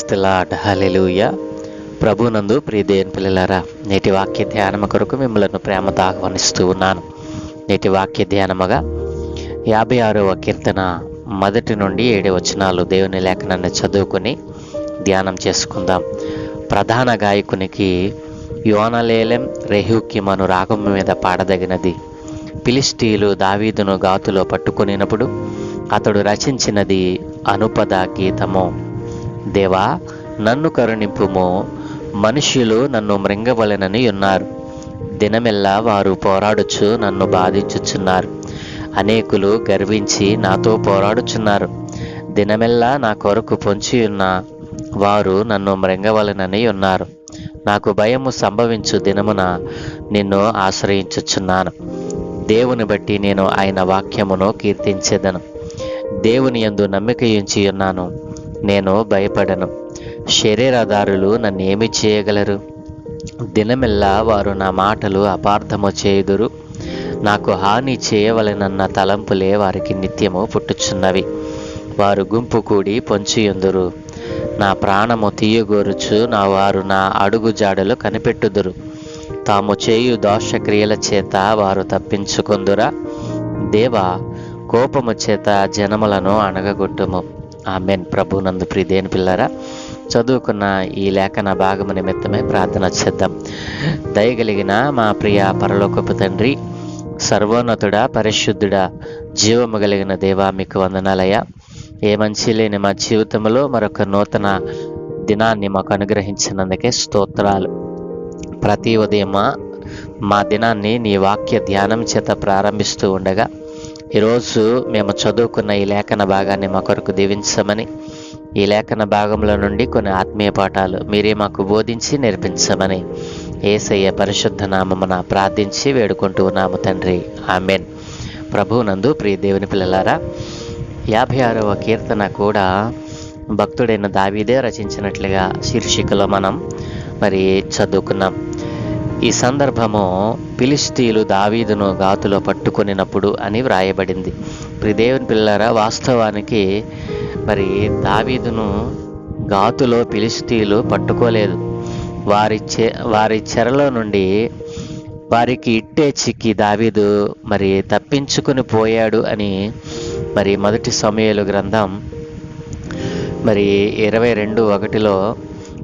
స్థిలాడ్ hallelujah ప్రభునందు ప్రియదేని పిల్లలారా నేటి వాక్య ధ్యానము కొరకు మిమ్మలను ప్రేమతో ఆహ్వానిస్తూ ఉన్నాను. నేటి వాక్య ధ్యానముగా యాభై ఆరవ కీర్తన మొదటి నుండి ఏడు వచనాలు దేవుని లేఖనాన్ని చదువుకొని ధ్యానం చేసుకుందాం. ప్రధాన గాయకునికి యోనలేలెం రెహ్యూకిమను రాగం మీద పాడదగినది. పిలిస్టీలు దావీదును గాతులో పట్టుకొనినప్పుడు అతడు రచించినది అనుపద గీతము. దేవా నన్ను కరుణింపుము. మనుష్యులు నన్ను మృంగవలెనని ఉన్నారు. దినమెల్లా వారు పోరాడుచు నన్ను బాధించుచున్నారు. అనేకులు గర్వించి నాతో పోరాడుచున్నారు. దినమెల్లా నా కొరకు పొంచి ఉన్న వారు నన్ను మృంగవలెనని ఉన్నారు. నాకు భయము సంభవించు దినమున నిన్ను ఆశ్రయించుచున్నాను. దేవుని బట్టి నేను ఆయన వాక్యమును కీర్తించేదను. దేవుని యందు నమ్మిక ఉంచి ఉన్నాను. నేను భయపడను. శరీరదారులు నన్ను చేయగలరు? దినమెల్లా వారు నా మాటలు అపార్థము చేయుదురు. నాకు హాని చేయవలనన్న తలంపులే వారికి నిత్యము పుట్టుచున్నవి. వారు గుంపు కూడి పొంచియుందురు. నా ప్రాణము తీయగోరుచు నా వారు నా అడుగు జాడలు కనిపెట్టుదురు. తాము చేయు దోషక్రియల చేత వారు తప్పించుకుందురా. దేవా కోపము చేత జనములను అణగగొట్టుము. ఆమెన్. ప్రభునందు ప్రియదేని పిల్లరా చదువుకున్న ఈ లేఖన భాగము నిమిత్తమే ప్రార్థన చేద్దాం. దయగలిగిన మా ప్రియ పరలోకపు తండ్రి సర్వోన్నతుడా పరిశుద్ధుడా జీవము కలిగిన దేవా మీకు వందనాలయ్యా. ఏ మంచి లేని మా జీవితంలో మరొక నూతన దినాన్ని మాకు అనుగ్రహించినందుకే స్తోత్రాలు. ప్రతి ఉదయం మా దినాన్ని నీ వాక్య ధ్యానం చేత ప్రారంభిస్తూ ఉండగా ఈరోజు మేము చదువుకున్న ఈ లేఖన భాగాన్ని మా కొరకు దీవించమని ఈ లేఖన భాగంలో నుండి కొన్ని ఆత్మీయ పాఠాలు మీరే మాకు బోధించి నేర్పించమని ఏసయ్య పరిశుద్ధ నామమున ప్రార్థించి వేడుకుంటూ ఉన్నాము తండ్రి. ఆమెన్. ప్రభు నందు ప్రియ దేవుని పిల్లలారా యాభై ఆరవ కీర్తన కూడా భక్తుడైన దావీదే రచించినట్లుగా శీర్షికలో మనం మరి చదువుకున్నాం. ఈ సందర్భము పిలిస్తీలు దావీదును గాతులో పట్టుకొనినప్పుడు అని వ్రాయబడింది. ప్రిదేవుని పిల్లరా వాస్తవానికి మరి దావీదును గాతులో పిలిస్తీలు పట్టుకోలేదు. వారి చె వారి చెరలో నుండి వారికి ఇట్టే చిక్కి దావీదు మరి తప్పించుకుని పోయాడు అని మరి మొదటి సమయాలు గ్రంథం మరి ఇరవై రెండు ఒకటిలో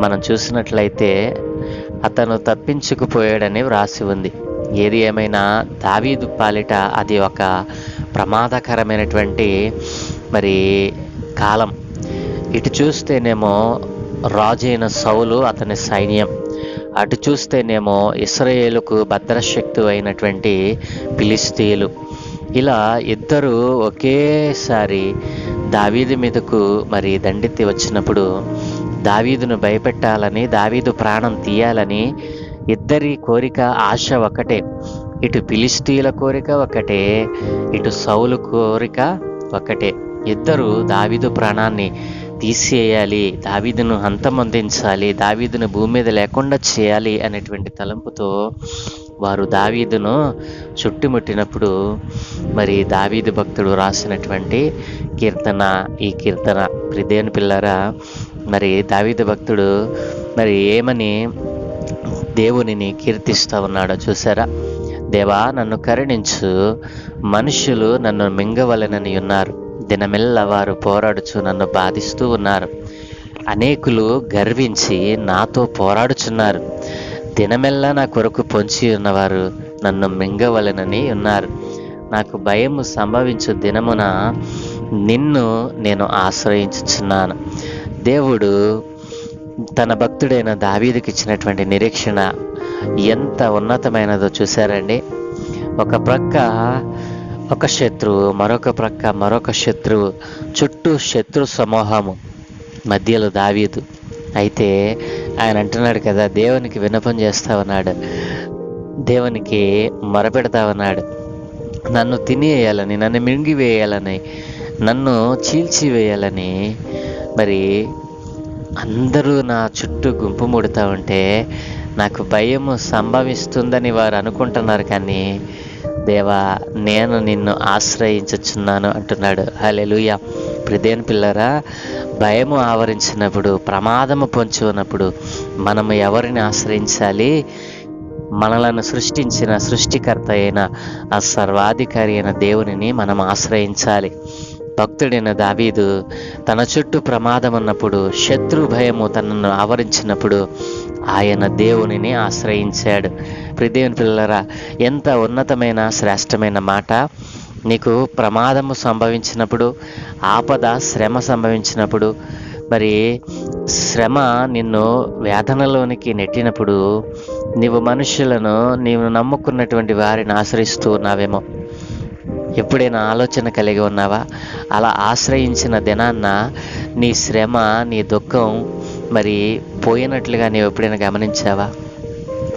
మనం చూసినట్లయితే అతను తప్పించుకుపోయాడని వ్రాసి ఉంది. ఏది ఏమైనా దావీదు పాలిట అది ఒక ప్రమాదకరమైనటువంటి మరి కాలం. ఇటు చూస్తేనేమో రాజైన సౌలు అతని సైన్యం. అటు చూస్తేనేమో ఇస్రాయేలుకు భద్రశక్తి అయినటువంటి పిలిస్తీలు ఇలా ఇద్దరు ఒకేసారి దావీదు మీదకు మరి దండెత్తి వచ్చినప్పుడు దావీదును భయపెట్టాలని దావీదు ప్రాణం తీయాలని ఇద్దరి కోరిక ఆశ ఒకటే. ఇటు పిలిస్టీల కోరిక ఒకటే ఇటు సౌలు కోరిక ఒకటే. ఇద్దరు దావీదు ప్రాణాన్ని తీసేయాలి దావీదును అంతమొందించాలి దావీదును భూమి మీద లేకుండా చేయాలి అనేటువంటి తలంపుతో వారు దావీదును చుట్టుముట్టినప్పుడు మరి దావీదు భక్తుడు రాసినటువంటి కీర్తన ఈ కీర్తన ప్రిదేని పిల్లరా మరి దావీదు భక్తుడు మరి ఏమని దేవునిని కీర్తిస్తూ ఉన్నాడో చూసారా? దేవా నన్ను కరుణించు. మనుషులు నన్ను మింగవలనని ఉన్నారు. దినమెల్ల వారు పోరాడుచు నన్ను బాధిస్తూ ఉన్నారు. అనేకులు గర్వించి నాతో పోరాడుచున్నారు. దినమెల్లా నా కొరకు పొంచి ఉన్నవారు నన్ను మింగవలనని ఉన్నారు. నాకు భయము సంభవించు దినమున నిన్ను నేను ఆశ్రయించుచున్నాను. దేవుడు తన భక్తుడైన దావీదుకి ఇచ్చినటువంటి నిరీక్షణ ఎంత ఉన్నతమైనదో చూశారండి. ఒక ప్రక్క ఒక శత్రువు మరొక ప్రక్క మరొక శత్రువు చుట్టూ శత్రు సమూహము మధ్యలో దావీదు. అయితే ఆయన అంటున్నాడు కదా దేవునికి వినపం చేస్తా ఉన్నాడు దేవునికి మొరపెడతా ఉన్నాడు నన్ను తినేయాలని నన్ను మింగివేయాలని నన్ను చీల్చివేయాలని మరి అందరూ నా చుట్టూ గుంపు ముడుతూ ఉంటే నాకు భయము సంభవిస్తుందని వారు అనుకుంటున్నారు కానీ దేవా నేను నిన్ను ఆశ్రయించుచున్నాను అంటున్నాడు. హలెలుయ ప్రదేన్ పిల్లరా భయము ఆవరించినప్పుడు ప్రమాదము పొంచి ఉన్నప్పుడు మనము ఎవరిని ఆశ్రయించాలి? మనలను సృష్టించిన సృష్టికర్త అయిన ఆ సర్వాధికారి అయిన దేవునిని మనం ఆశ్రయించాలి. భక్తుడైన దావీదు తన చుట్టూ ప్రమాదం ఉన్నప్పుడు శత్రు భయము తనను ఆవరించినప్పుడు ఆయన దేవునిని ఆశ్రయించాడు. ప్రిదేవుని పిల్లరా ఎంత ఉన్నతమైన శ్రేష్టమైన మాట. నీకు ప్రమాదము సంభవించినప్పుడు ఆపద శ్రమ సంభవించినప్పుడు మరి శ్రమ నిన్ను వేదనలోనికి నెట్టినప్పుడు నీవు మనుషులను నీవు నమ్ముకున్నటువంటి వారిని ఆశ్రయిస్తూ ఉన్నావేమో. ఎప్పుడైనా ఆలోచన కలిగి ఉన్నావా? అలా ఆశ్రయించిన దినాన్న నీ శ్రమ నీ దుఃఖం మరి పోయినట్లుగా నీవు ఎప్పుడైనా గమనించావా?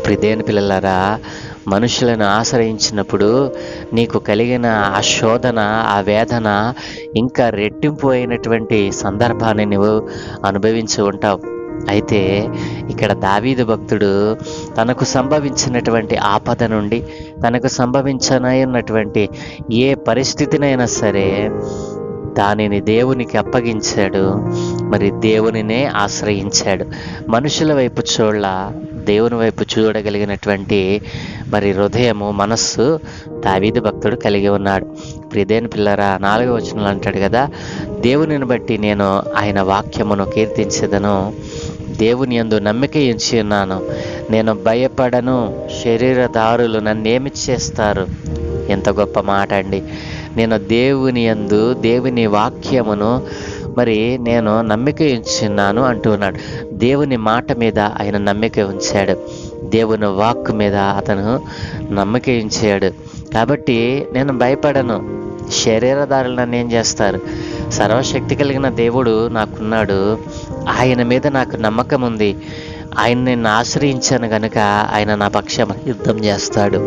ప్రిదేని పిల్లలారా మనుషులను ఆశ్రయించినప్పుడు నీకు కలిగిన ఆ శోధన ఆ వేదన ఇంకా రెట్టింపు అయినటువంటి సందర్భాన్ని నువ్వు అనుభవించి ఉంటావు. అయితే ఇక్కడ దావీదు భక్తుడు తనకు సంభవించినటువంటి ఆపద నుండి తనకు సంభవించనన్నటువంటి ఏ పరిస్థితినైనా సరే దానిని దేవునికి అప్పగించాడు. మరి దేవునినే ఆశ్రయించాడు. మనుషుల వైపు చూడ దేవుని వైపు చూడగలిగినటువంటి మరి హృదయము మనస్సు దావీదు భక్తుడు కలిగి ఉన్నాడు. ప్రిదేని పిల్లరా నాలుగో వచనంలో అంటాడు కదా దేవునిని బట్టి నేను ఆయన వాక్యమును కీర్తించదను. దేవుని యందు నమ్మిక ఉన్నాను. నేను భయపడను శరీరదారులు నన్నేమి చేస్తారు? ఎంత గొప్ప మాట అండి. నేను దేవుని యందు దేవుని వాక్యమును మరి నేను నమ్మిక ఉంచున్నాను అంటున్నాడు దేవుని మాట మీద ఆయన నమ్మిక ఉంచాడు. దేవుని వాక్ మీద అతను నమ్మిక ఉంచాడు కాబట్టి నేను భయపడను. శరీరదారులు నన్ను ఏం చేస్తారు? సర్వశక్తి కలిగిన దేవుడు నాకున్నాడు. ఆయన మీద నాకు నమ్మకం ఉంది. ఆయన నేను ఆశ్రయించాను కనుక ఆయన నా పక్షం యుద్ధం చేస్తాడు.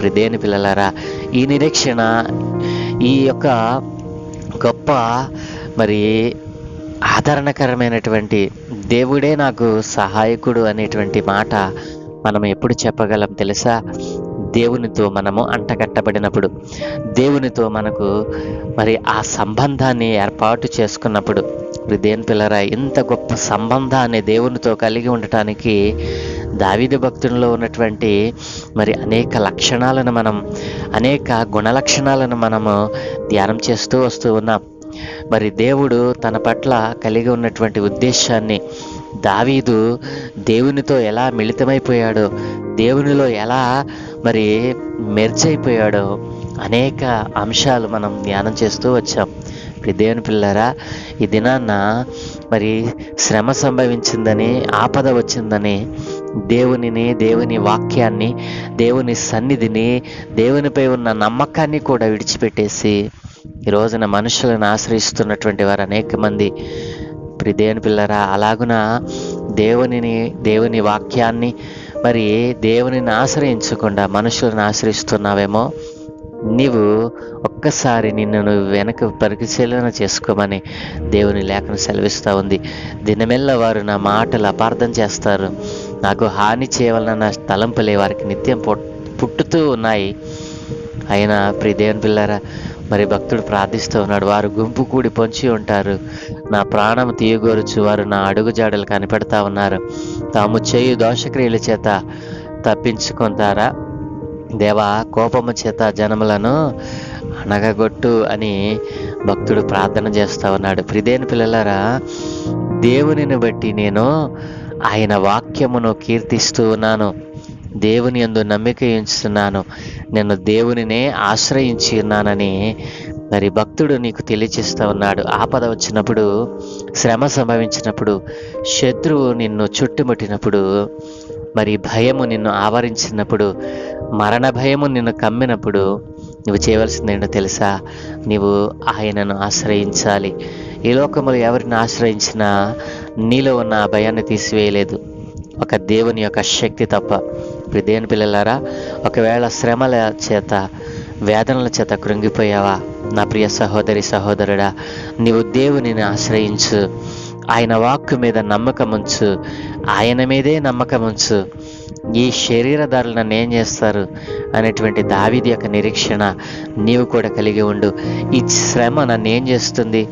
ప్రదేని పిల్లలారా ఈ నిరీక్షణ ఈ యొక్క గొప్ప మరి ఆదరణకరమైనటువంటి దేవుడే నాకు సహాయకుడు అనేటువంటి మాట మనం ఎప్పుడు చెప్పగలం తెలుసా? దేవునితో మనము అంటగట్టబడినప్పుడు దేవునితో మనకు మరి ఆ సంబంధాన్ని ఏర్పాటు చేసుకున్నప్పుడు దేని పిల్లరా ఇంత గొప్ప సంబంధాన్ని దేవునితో కలిగి ఉండటానికి దావిద భక్తుల్లో ఉన్నటువంటి మరి అనేక లక్షణాలను మనం అనేక గుణలక్షణాలను మనము ధ్యానం చేస్తూ వస్తూ ఉన్నాం. మరి దేవుడు తన పట్ల కలిగి ఉన్నటువంటి ఉద్దేశాన్ని దావీదు దేవునితో ఎలా మిళితమైపోయాడో దేవునిలో ఎలా మరి మెర్జ్ అయిపోయాడో అనేక అంశాలు మనం ధ్యానం చేస్తూ వచ్చాం. ఇప్పుడు దేవుని పిల్లరా ఈ దినాన్న మరి శ్రమ సంభవించిందని ఆపద వచ్చిందని దేవునిని దేవుని వాక్యాన్ని దేవుని సన్నిధిని దేవునిపై ఉన్న నమ్మకాన్ని కూడా విడిచిపెట్టేసి ఈ రోజున మనుషులను ఆశ్రయిస్తున్నటువంటి వారు అనేక మంది. ఇప్పుడు దేవుని పిల్లరా అలాగున దేవునిని దేవుని వాక్యాన్ని మరి దేవునిని ఆశ్రయించకుండా మనుషులను ఆశ్రయిస్తున్నావేమో? నీవు ఒక్కసారి నిన్ను నువ్వు వెనక పరిశీలన చేసుకోమని దేవుని లేఖను సెలవిస్తూ ఉంది. దినమెల్ల వారు నా మాటలు అపార్థం చేస్తారు. నాకు హాని చేయవలన తలంపులే వారికి నిత్యం పుట్టుతూ ఉన్నాయి. అయినా ప్రియ దేవుని పిల్లరా మరి భక్తుడు ప్రార్థిస్తూ ఉన్నాడు వారు గుంపు కూడి పొంచి ఉంటారు. నా ప్రాణం తీయగోరుచు వారు నా అడుగు జాడలు కనిపెడతా ఉన్నారు. తాము చేయు దోషక్రియల చేత తప్పించుకుంటారా? దేవా కోపము చేత జనములను అనగగొట్టు అని భక్తుడు ప్రార్థన చేస్తూ ఉన్నాడు. ప్రిదేని పిల్లలరా దేవునిని బట్టి నేను ఆయన వాక్యమును కీర్తిస్తూ ఉన్నాను. దేవుని ఎందు నమ్మిక ఉంచుతున్నాను. నేను దేవునినే ఆశ్రయించి ఉన్నానని మరి భక్తుడు నీకు తెలియచేస్తూ ఉన్నాడు. ఆపద వచ్చినప్పుడు శ్రమ సంభవించినప్పుడు శత్రువు నిన్ను చుట్టుముట్టినప్పుడు మరి భయము నిన్ను ఆవరించినప్పుడు మరణ భయము నిన్ను కమ్మినప్పుడు నువ్వు చేయవలసింది ఏంటో తెలుసా? నీవు ఆయనను ఆశ్రయించాలి. ఈ లోకములు ఎవరిని ఆశ్రయించినా నీలో ఉన్న ఆ భయాన్ని తీసివేయలేదు. ఒక దేవుని యొక్క శక్తి తప్ప. ఇప్పుడు దేని పిల్లలారా ఒకవేళ శ్రమల చేత వేదనల చేత కృంగిపోయావా? నా ప్రియ సహోదరి సహోదరుడా నీవు దేవునిని ఆశ్రయించు. ఆయన వాక్కు మీద నమ్మకం ఉంచు ఆయన మీదే నమ్మకం ఉంచు ఈ శరీరదారులు నన్ను ఏం చేస్తారు? అనేటువంటి దావిది యొక్క నిరీక్షణ నీవు కూడా కలిగి ఉండు. ఈ శ్రమ నన్ను ఏం చేస్తుంది?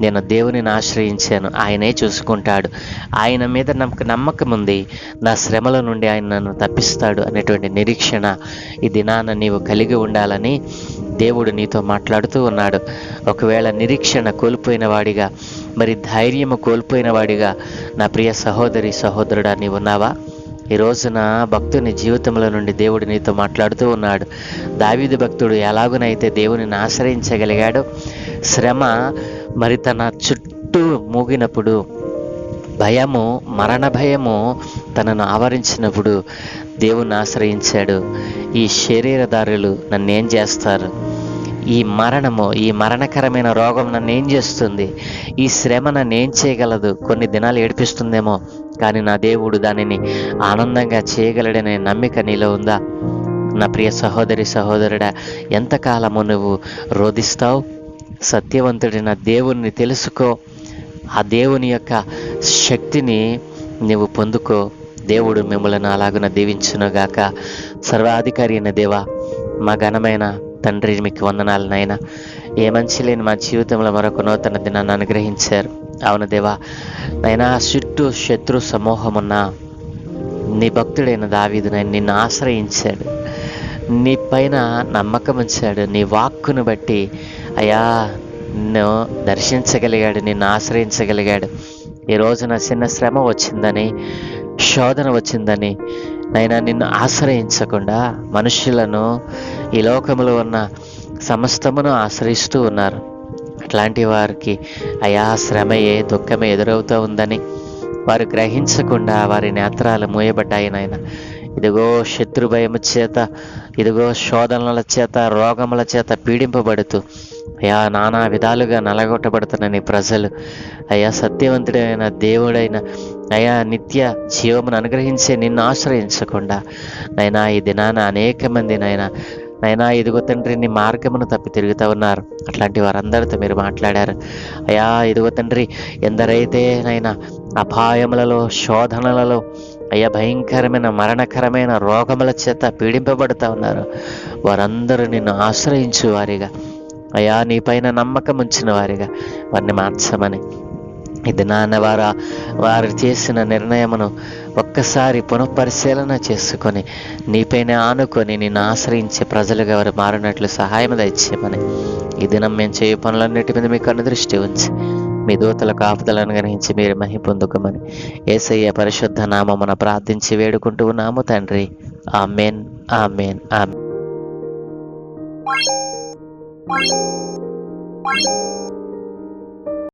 నేను దేవునిని ఆశ్రయించాను. ఆయనే చూసుకుంటాడు. ఆయన మీద నాకు నమ్మకం ఉంది. నా శ్రమల నుండి ఆయన నన్ను తప్పిస్తాడు అనేటువంటి నిరీక్షణ ఈ దినాన నీవు కలిగి ఉండాలని దేవుడు నీతో మాట్లాడుతూ ఉన్నాడు. ఒకవేళ నిరీక్షణ కోల్పోయిన వాడిగా మరి ధైర్యము కోల్పోయిన వాడిగా నా ప్రియ సహోదరి సహోదరుడా నీవు ఉన్నావా ఈ రోజున భక్తుని జీవితంలో నుండి దేవుడు నీతో మాట్లాడుతూ ఉన్నాడు. దావిది భక్తుడు ఎలాగునైతే దేవునిని ఆశ్రయించగలిగాడు శ్రమ మరి తన చుట్టూ మూగినప్పుడు భయము మరణ భయము తనను ఆవరించినప్పుడు దేవుని ఆశ్రయించాడు. ఈ శరీరదారులు నన్ను ఏం చేస్తారు? ఈ మరణము ఈ మరణకరమైన రోగం నన్ను ఏం చేస్తుంది? ఈ శ్రమ నన్ను ఏం చేయగలదు? కొన్ని దినాలు ఏడిపిస్తుందేమో కానీ నా దేవుడు దానిని ఆనందంగా చేయగలడనే నమ్మిక నీలో ఉందా? నా ప్రియ సహోదరి సహోదరుడా ఎంతకాలము నువ్వు రోధిస్తావు? సత్యవంతుడైన దేవుణ్ణి తెలుసుకో. ఆ దేవుని యొక్క శక్తిని నువ్వు పొందుకో. దేవుడు మిమ్మల్ని అలాగున దీవించునుగాక. సర్వాధికారి అయిన దేవా మా ఘనమైన తండ్రి మీకు వందనాలు నాయన. ఏ మంచి లేని మా జీవితంలో మరొక నూతన దినాన్ని అనుగ్రహించారు. అవును దేవా నైనా చుట్టూ శత్రు ఉన్న నీ భక్తుడైన దావీదు నేను నిన్ను ఆశ్రయించాడు. నీ పైన నమ్మకం ఉంచాడు నీ వాక్కును బట్టి అయ్యా నిన్ను దర్శించగలిగాడు నిన్ను ఆశ్రయించగలిగాడు. ఈ రోజున చిన్న శ్రమ వచ్చిందని శోధన వచ్చిందని నైనా నిన్ను ఆశ్రయించకుండా మనుషులను ఈ లోకంలో ఉన్న సమస్తమును ఆశ్రయిస్తూ ఉన్నారు. అట్లాంటి వారికి అయా శ్రమయే దుఃఖమే ఎదురవుతూ ఉందని వారు గ్రహించకుండా వారి నేత్రాలు మూయబడ్డాయి నాయన. ఇదిగో శత్రు భయము చేత ఇదిగో శోధనల చేత రోగముల చేత పీడింపబడుతూ అయా నానా విధాలుగా నలగొట్టబడుతున్న నీ ప్రజలు. అయా సత్యవంతుడైన దేవుడైన అయా నిత్య జీవమును అనుగ్రహించే నిన్ను ఆశ్రయించకుండా. నైనా ఈ దినాన అనేక మంది నైనా నైనా ఇదిగో తండ్రి నీ మార్గమును తప్పి తిరుగుతూ ఉన్నారు. అట్లాంటి వారందరితో మీరు మాట్లాడారు. అయా ఇదిగో తండ్రి ఎందరైతే నైనా అపాయములలో శోధనలలో అయ్యా భయంకరమైన మరణకరమైన రోగముల చేత పీడింపబడుతూ ఉన్నారు వారందరూ నిన్ను ఆశ్రయించు వారిగా. అయా నీపైన నమ్మకం ఉంచిన వారిగా వారిని మార్చమని. ఇది నాన్న వారు వారు చేసిన నిర్ణయమును ఒక్కసారి పునఃపరిశీలన చేసుకొని నీపైన ఆనుకొని నిన్ను ఆశ్రయించే ప్రజలుగా వారు మారినట్లు సహాయం దయచేయమని. ఈ దినం మేము చేయ పనులన్నిటి మీద మీకు అనుదృష్టి ఉంచి మీ దూతల కాపుదలను గ్రహించి మీరు మహి పొందుకోమని. ఏసయ్య పరిశుద్ధ నామమున ప్రార్థించి వేడుకుంటూ ఉన్నాము తండ్రి. Amen amen amen. Bye.